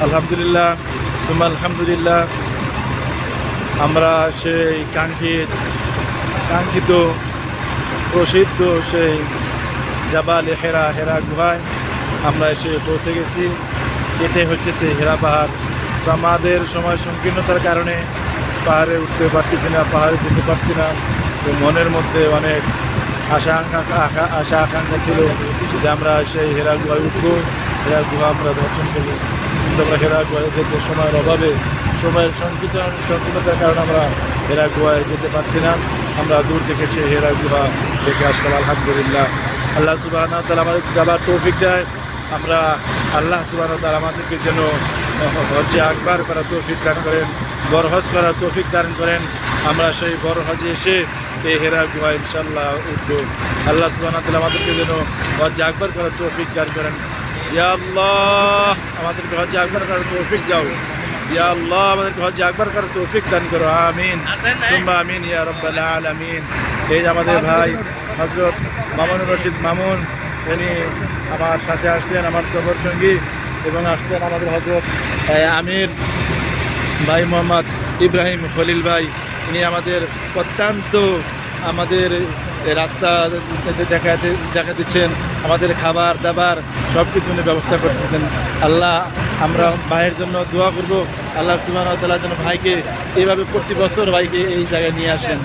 আলহামদুলিল্লাহ সুমা আলহামদুলিল্লাহ। আমরা সেই কাঙ্ক্ষিত কাঙ্ক্ষিত, প্রসিদ্ধ সেই জাবাল হেরা হেরা গুহায় আমরা এসে পৌঁছে গেছি। এটাই হচ্ছে সেই হেরা পাহাড়। তো আমাদের সময় সংকীর্ণতার কারণে পাহাড়ে উঠতে পারতেছি না, পাহাড়ে যেতে পারছি না। তো মনের মধ্যে অনেক আশা আকাঙ্ক্ষা আশা- আকাঙ্ক্ষা ছিল যে আমরা সেই হেরা গুহায় উঠবো, হেরা গুহা আমরা দর্শন করব। কিন্তু হেরা গুহায় যেতে সময়ের অভাবে, সময়ের সংকীর্ণ সংকীর্ণতার কারণে আমরা হেরা গুহায় যেতে পারছি না। আমরা দূর থেকে সেই হেরা গুহা দেখে আসলাম, আলহামদুলিল্লাহ। আল্লাহ সুবাহ তালা আমাদের যাবার তৌফিক দেয়। আমরা আল্লাহ সুবাহ তালা আমাদেরকে যেন হজে আকবার করার তৌফিক দান করেন বড় হজ করার তৌফিক দান করেন। আমরা সেই বড় হজে এসে এই হেরা গুহা ইনশাল্লাহ উঠবো। আল্লাহ সুবাহ তালা আমাদেরকে যেন হজে আকবার করার তৌফিক দান করেন। ইয়া আল্লাহ আমাদেরকে হজে আকবার করার তৌফিক দাও। ইয়া আল্লাহ আমাদেরকে হজে আকবার করার তৌফিক দান করো আমিন। সুম্মা আমিন ইয়া রব্বাল আলামিন। এই যে আমাদের ভাই হজরত মামুন রশিদ মামুন তিনি আমার সাথে আসছেন আমার সফর সঙ্গী এবং আসছেন আমাদের হজরত আমির ভাই মোহাম্মদ ইব্রাহিম খলিল ভাই। ইনি আমাদের অত্যন্ত আমাদের রাস্তা দেখাতে দেখা দিচ্ছেন, আমাদের খাবার, দাবার সব কিছু উনি ব্যবস্থা করতেছেন। আল্লাহ, আমরা ভাইয়ের জন্য দোয়া করব। আল্লাহ সুবাহ তাল্লাহ যেন ভাইকে এইভাবে প্রতি বছর ভাইকে এই জায়গায় নিয়ে আসেন।